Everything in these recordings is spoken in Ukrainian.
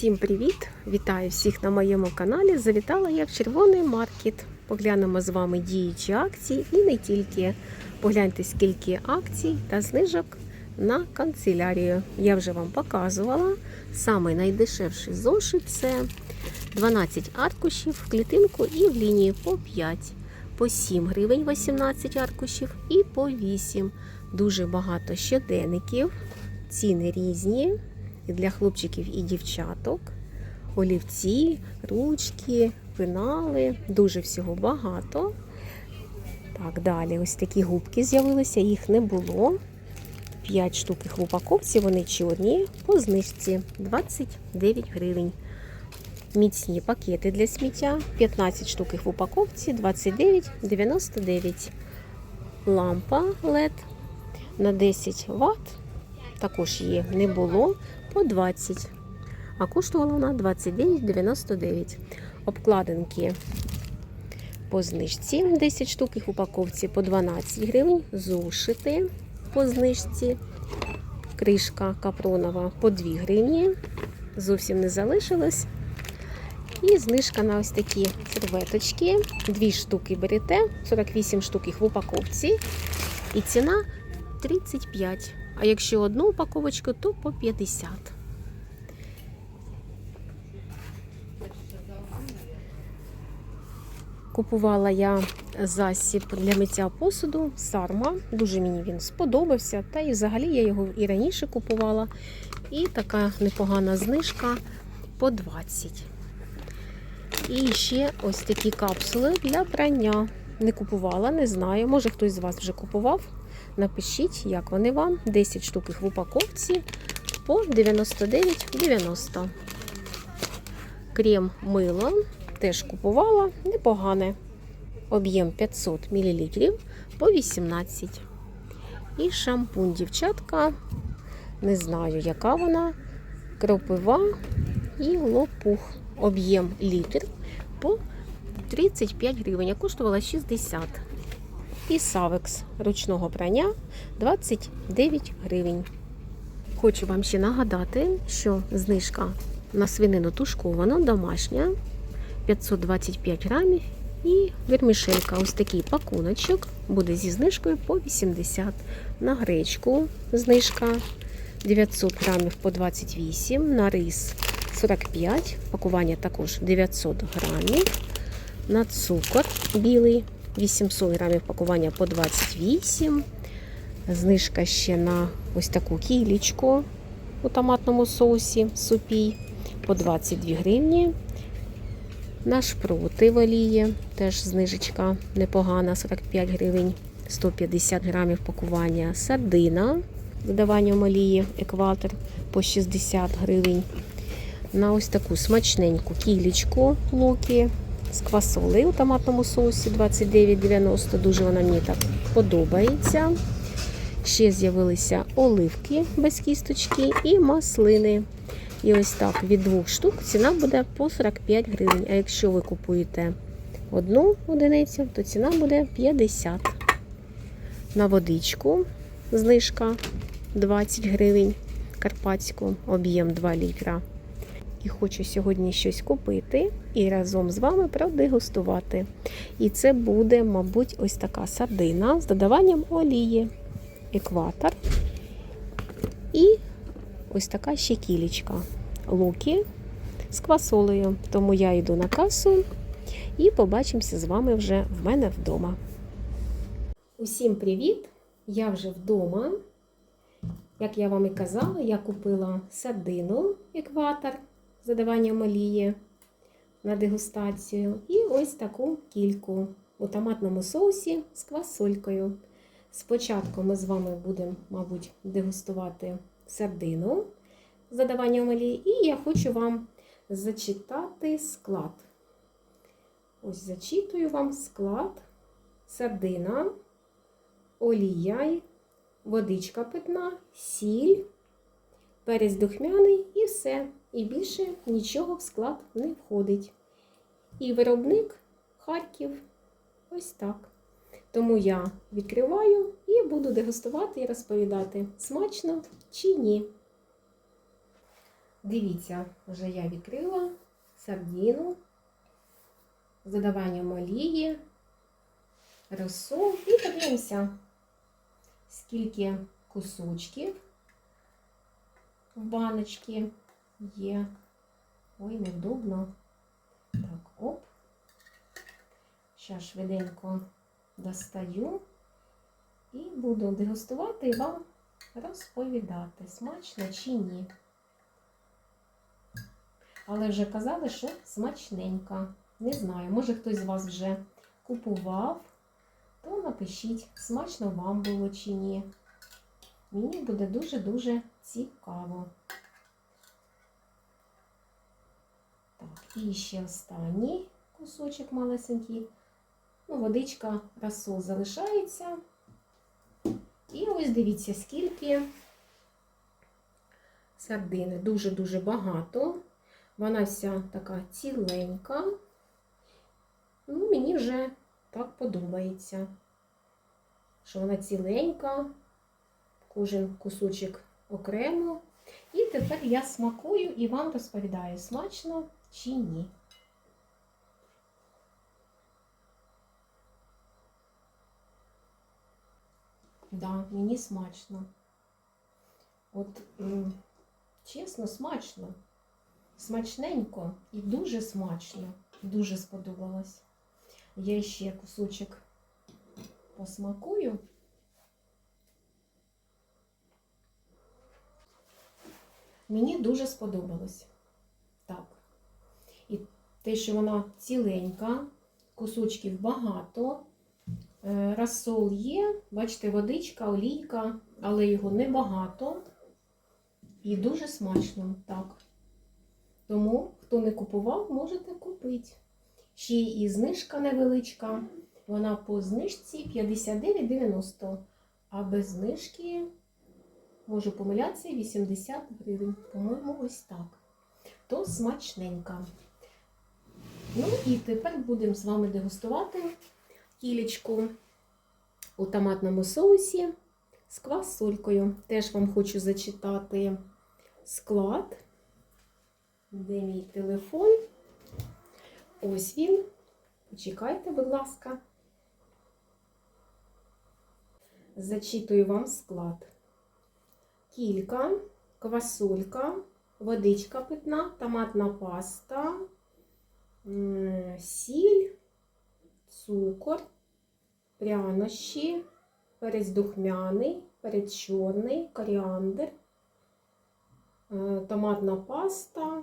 Усім привіт! Вітаю всіх на моєму каналі. Завітала я в червоний маркет. Поглянемо з вами діючі акції і не тільки. Погляньте, скільки акцій та знижок на канцелярію. Я вже вам показувала. Самий найдешевший зошит це 12 аркушів в клітинку і в лінії по 5. По 7 гривень 18 аркушів і по 8. Дуже багато щоденників. Ціни різні для хлопчиків і дівчаток. Олівці, ручки, пенали, дуже всього багато. Так, далі ось такі губки з'явилися, їх не було. 5 штук їх в упаковці, вони чорні, по знижці 29 гривень. Міцні пакети для сміття, 15 штук в упаковці, 29,99. Лампа LED на 10 Вт. Також є, не було по 20. А коштувала вона 29,99. Обкладинки по знижці 10 штук їх в упаковці по 12 гривень. Зушити по знижці. Кришка капронова по 2 гривні. Зовсім не залишилось. І знижка на ось такі серветочки. Дві штуки берете, 48 штук їх в упаковці. І ціна 35. А якщо одну упаковочку, то по 50. Купувала я засіб для миття посуду Сарма. Дуже мені він сподобався. Та і взагалі я його і раніше купувала. І така непогана знижка по 20. І ще ось такі капсули для прання. Не купувала, не знаю. Може хтось з вас вже купував. Напишіть, як вони вам. 10 штук їх в упаковці по 99,90. Крем мило теж купувала, непогане. Об'єм 500 мл по 18. І шампунь, дівчатка. Не знаю, яка вона. Кропива і лопух. Об'єм літр по 35 гривень, а коштувала 60 і Савекс ручного прання 29 гривень. Хочу вам ще нагадати, що знижка на свинину тушковану домашня 525 грамів. І вермішелька, ось такий пакуночок, буде зі знижкою по 80 на гречку. Знижка 900 грамів по 28, на рис 45, пакування також 900 грамів, на цукор білий 800 грамів пакування по 28. Знижка ще на ось таку кілічку у томатному соусі супій по 22 гривні. На шпроти в теж знижечка непогана, 45 гривень, 150 грамів пакування. Сардина з додаванням олії, екватор по 60 гривень. На ось таку смачненьку кілічку луки з квасоли у томатному соусі 29,90. Дуже вона мені так подобається. Ще з'явилися оливки без кісточки і маслини. І ось так від двох штук ціна буде по 45 гривень. А якщо ви купуєте одну одиницю, то ціна буде 50. На водичку знижка 20 гривень. Карпатську, об'єм 2 літра. І хочу сьогодні щось купити і разом з вами продегустувати. І це буде, мабуть, ось така сардина з додаванням олії, екватор. І ось така ще кілечка. Луки з квасолею. Тому я йду на касу і побачимося з вами вже в мене вдома. Усім привіт! Я вже вдома. Як я вам і казала, я купила сардину екватор з додаванням олії на дегустацію. І ось таку кільку у томатному соусі з квасолькою. Спочатку ми з вами будемо, мабуть, дегустувати сардину з додаванням олії, і я хочу вам зачитати склад. Ось зачитую вам склад сардина, олія, водичка питна, сіль, перець духмяний і все. І більше нічого в склад не входить. І виробник Харків ось так. Тому я відкриваю і буду дегустувати і розповідати, смачно чи ні. Дивіться, вже я відкрила сардіну з додаванням олії, розсол і подивимося, скільки кусочків в баночці є. Ой, невдобно. Так, оп. Зараз швиденько достаю і буду дегустувати і вам розповідати, смачно чи ні. Але вже казали, що смачненька. Не знаю, може хтось з вас вже купував, то напишіть, смачно вам було чи ні. Мені буде дуже-дуже цікаво. Так, і ще останній кусочок малесенький. Ну, водичка, розсол залишається. І ось дивіться, скільки сардини. Дуже-дуже багато. Вона вся така ціленька. Ну, мені вже так подобається, що вона ціленька, кожен кусочок окремо. І тепер я смакую і вам розповідаю, смачно чи ні. Да, мені смачно. От, чесно, смачно. Смачненько і дуже смачно. Дуже сподобалось. Я ще кусочок посмакую. Мені дуже сподобалось. Те, що вона ціленька, кусочків багато. Е, Розсол є, бачите, водичка, олійка, але його небагато. І дуже смачно, так. Тому, хто не купував, можете купити. Ще і знижка невеличка. Вона по знижці 59,90. А без знижки, можу помилятися, 80 гривень. По-моєму, ось так. То смачненька. Ну і тепер будемо з вами дегустувати кілечку у томатному соусі з квасолькою. Теж вам хочу зачитати склад. Де мій телефон? Ось він. Почекайте, будь ласка. Зачитую вам склад. Кілька, квасолька, водичка питна, томатна паста, сіль, цукор, прянощі, перець духмяний, перець коріандр, е, томатна паста,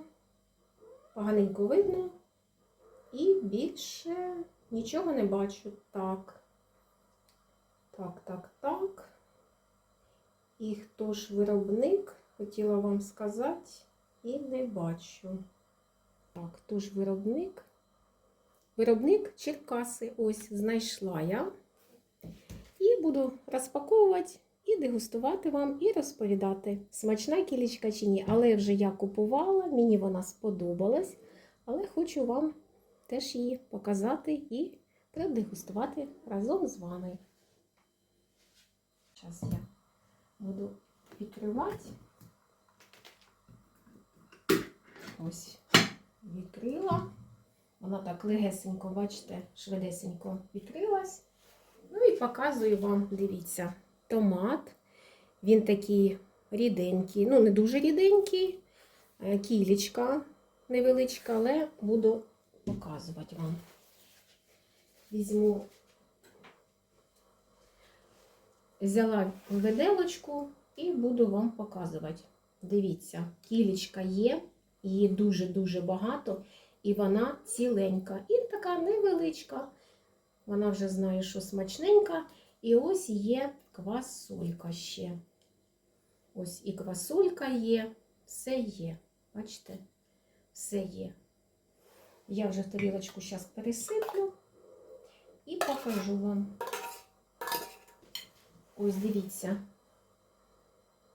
поганенько видно. І більше нічого не бачу. Так. Так, так, так. І хто ж виробник, хотіла вам сказати, і не бачу. Так, хто ж виробник? Виробник Черкаси. Ось знайшла я. І буду розпаковувати і дегустувати вам, і розповідати, смачна кілечка чи ні. Але вже я купувала, мені вона сподобалась, але хочу вам теж її показати і продегустувати разом з вами. Зараз я буду відкривати. Ось відкрила. Вона так легесенько, бачите, швидесенько відкрилась. Ну і показую вам, дивіться, томат. Він такий ріденький, ну не дуже ріденький, е, кілечка невеличка, але буду показувати вам. Візьму, взяла виделочку і буду вам показувати. Дивіться, кілечка є, її дуже-дуже багато, і вона ціленька. І така невеличка. Вона вже знає, що смачненька. І ось є квасолька ще. Ось і квасолька є, все є. Бачите? Все є. Я вже тарілочку зараз пересиплю і покажу вам. Ось дивіться.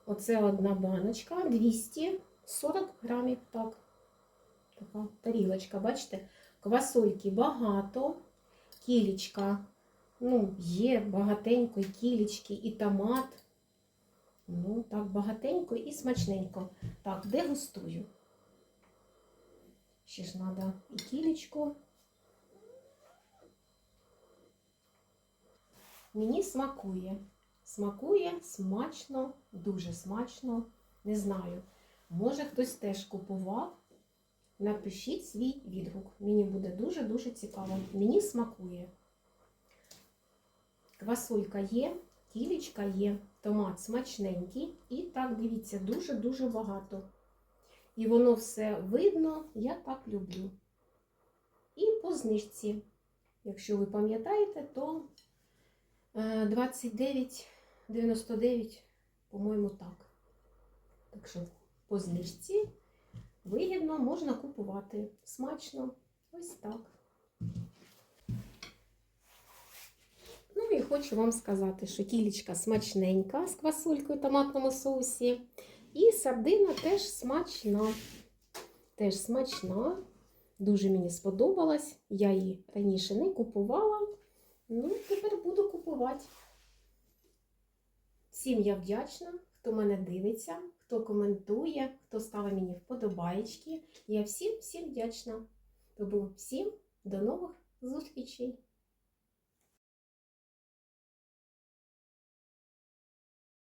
Оце одна баночка, 240 грамів. Так. Така тарілочка, бачите? Квасольки багато, кілечка, ну, є багатенько і кілечки, і томат. Ну, так багатенько і смачненько. Так, дегустую. Ще ж треба і кілечко. Мені смакує. Смакує смачно, дуже смачно. Не знаю. Може хтось теж купував. Напишіть свій відгук. Мені буде дуже-дуже цікаво. Мені смакує. Квасолька є, кілечка є, томат смачненький. І так, дивіться, дуже-дуже багато. І воно все видно, я так люблю. І по знижці. Якщо ви пам'ятаєте, то е, 29,99, по-моєму, так. Так що по знижці вигідно можна купувати. Смачно. Ось так. Ну і хочу вам сказати, що кілечка смачненька з квасолькою в томатному соусі. І сардина теж смачна. Теж смачна. Дуже мені сподобалась. Я її раніше не купувала. Ну, тепер буду купувати. Всім я вдячна, хто мене дивиться, хто коментує, хто ставить мені вподобаєчки. Я всім всім вдячна. Тому всім до нових зустрічей!